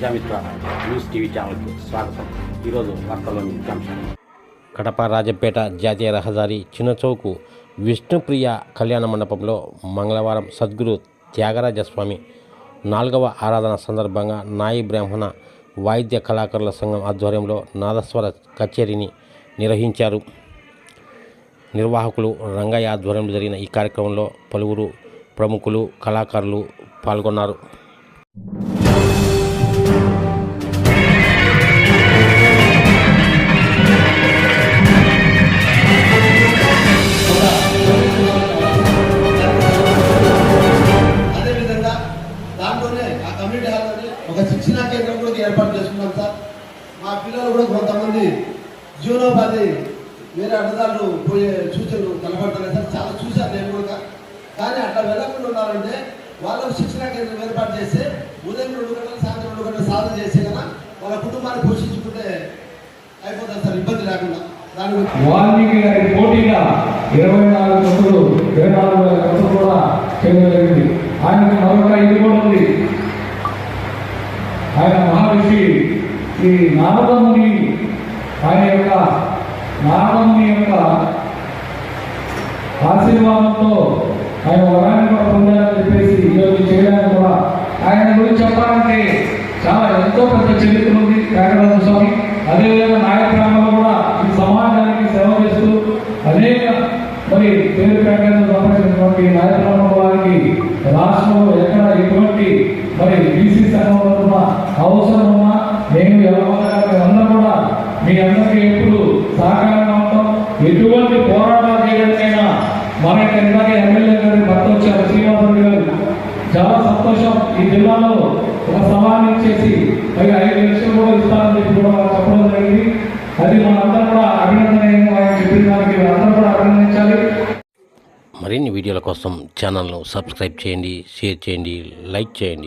Prajamitra news TV ఛానల్కి స్వాగతం. ఈరోజు వార్తల్లోని ముఖ్యాంశాలు కడప రాజపేట జాతీయ రహదారి చిన్నచౌకు విష్ణుప్రియ కళ్యాణ మండపంలో మంగళవారం సద్గురు త్యాగరాజస్వామి నాలుగవ ఆరాధన సందర్భంగా నాయి బ్రాహ్మణ వాయిద్య కళాకారుల సంఘం ఆధ్వర్యంలో నాదస్వర కచేరీని నిర్వహించారు. నిర్వాహకులు రంగయ్య ఆధ్వర్యంలో జరిగిన ఈ కార్యక్రమంలో పలువురు ప్రముఖులు కళాకారులు పాల్గొన్నారు. ఒక శిక్షణా కేంద్రం కూడా ఏర్పాటు చేసుకున్నాం సార్. మా పిల్లలు కూడా కొంతమంది జీవనోపాధి వేరే అడ్డదారులు పోయే సూచనలు కనబడతాయి సార్. చాలా చూశాను నేను కూడా. కానీ అట్లా వెళ్ళకుండా ఉన్నారంటే వాళ్ళకు శిక్షణా కేంద్రం ఏర్పాటు చేస్తే ఉదయం రెండు గంటలు సాయంత్రం రెండు గంటలు సాధన చేస్తే కదా వాళ్ళ కుటుంబాన్ని పోషించుకుంటే అయిపోతుంది సార్ ఇబ్బంది లేకుండా. దాని వాల్మీకి గారి పోటీగా ఇరవై నాలుగు కప్పులు ఇరవై నాలుగు వేల కప్పులు కూడా చేయగలిగింది ఆయనకు మరొక ఇది కూడా ఉంది. ఆయన మహర్షి ఈ నారదముని ఆయన యొక్క నారదముని యొక్క ఆశీర్వాదంతో ఆయన వరాన్ని కూడా పొందాలని చెప్పేసి ఈరోజు చేయడానికి కూడా ఆయన గురించి చెప్పాలంటే చాలా ఎంతో పెద్ద చరిత్ర ఉంది త్యాగరాజ స్వామి అదేవిధంగా నాయకురామంలో కూడా ఈ సమాజానికి సేవ చేస్తూ అనేక మరి పేరు ప్రకటన సంబంధించినటువంటి నాయకురామ వారికి రాష్ట్రంలో ఎక్కడ ఎటువంటి మరి బీసీ సంఘంలో నేను ఎలా అందరూ కూడా మీ అందరికీ ఎప్పుడు సహకారంగా ఉంటాం ఎటువంటి పోరాటాలు చేయడానికైనా మనకి ఇందాక ఎమ్మెల్యే గారి భర్త వచ్చారు శ్రీనివాసరెడ్డి గారు. చాలా సంతోషం. ఈ జిల్లాలో ఒక సవాల్ ఇచ్చేసి మరి ఐదు లక్షలు కూడా ఇస్తారని చెప్పి కూడా చెప్పడం జరిగింది. అది మనందరం కూడా అభినందన ఆయన చెప్పిన దానికి అందరూ కూడా అభినందించాలి. మరిన్ని వీడియోల కోసం ఛానల్ను సబ్స్క్రైబ్ చేయండి షేర్ చేయండి లైక్ చేయండి.